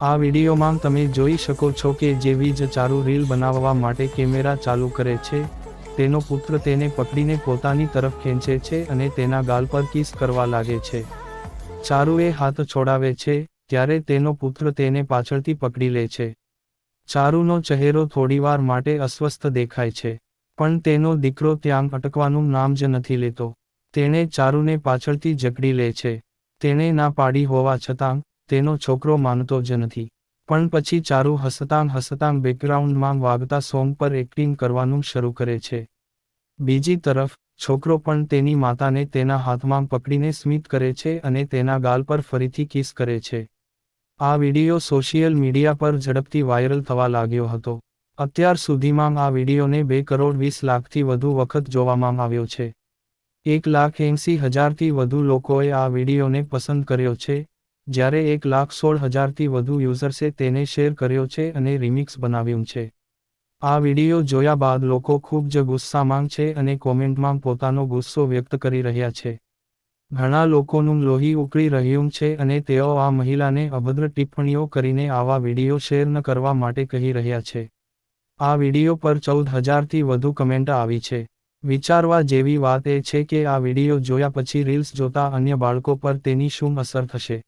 આ વિડીયોમાં તમે જોઈ શકો છો કે જેવી જ ચારુ રીલ બનાવવા માટે કેમેરા ચાલુ કરે છે, તેનો પુત્ર તેને પકડીને પોતાની તરફ ખેંચે છે અને તેના ગાલ પર કિસ કરવા લાગે છે. ચારુએ હાથ છોડાવે છે, ત્યારે તેનો પુત્ર તેને પાછળથી પકડી લે છે. ચારુનો ચહેરો થોડીવાર માટે અસ્વસ્થ દેખાય છે, પણ તેનો દીકરો ત્યાં અટકવાનું નામ જ નથી લેતો. તેણે ચારુને પાછળથી જકડી લે છે. તેણે ના પાડી હોવા છતાં તેનો છોકરો માનતો જ નથી. પણ પછી ચારુ હસતાં હસતાં બેકગ્રાઉન્ડમાં વાગતા સોંગ પર એક્ટિંગ કરવાનું શરૂ કરે છે. બીજી તરફ, છોકરો પણ તેની માતાને તેના હાથમાં પકડીને સ્મિત કરે છે અને તેના ગાલ પર ફરીથી કિસ કરે છે. આ વિડિયો સોશિયલ મીડિયા પર ઝડપથી વાયરલ થવા લાગ્યો હતો. અત્યાર સુધીમાં આ વિડિયોને બે કરોડ વીસ લાખથી વધુ વખત જોવામાં આવ્યો છે. એક લાખ એંસી હજારથી વધુ લોકોએ આ વિડિયોને પસંદ કર્યો છે જ્યારે એક લાખ સોળ હજારથી વધુ યુઝર્સે તેને શેર કર્યો છે અને રિમિક્સ બનાવ્યું છે. આ વિડિયો જોયા બાદ લોકો ખૂબ જ ગુસ્સામાં છે અને કોમેન્ટમાં પોતાનો ગુસ્સો વ્યક્ત કરી રહ્યા છે. ઘણા લોકોનું લોહી ઉકળી રહ્યું છે અને તેઓ આ મહિલાને અભદ્ર ટિપ્પણીઓ કરીને આવા વિડિયો શેર ન કરવા માટે કહી રહ્યા છે. આ વિડિયો પર ચૌદ હજારથી વધુ કમેન્ટ આવી છે. વિચારવા જેવી વાત એ છે કે આ વિડિયો જોયા પછી રીલ્સ જોતા અન્ય બાળકો પર તેની શું અસર થશે?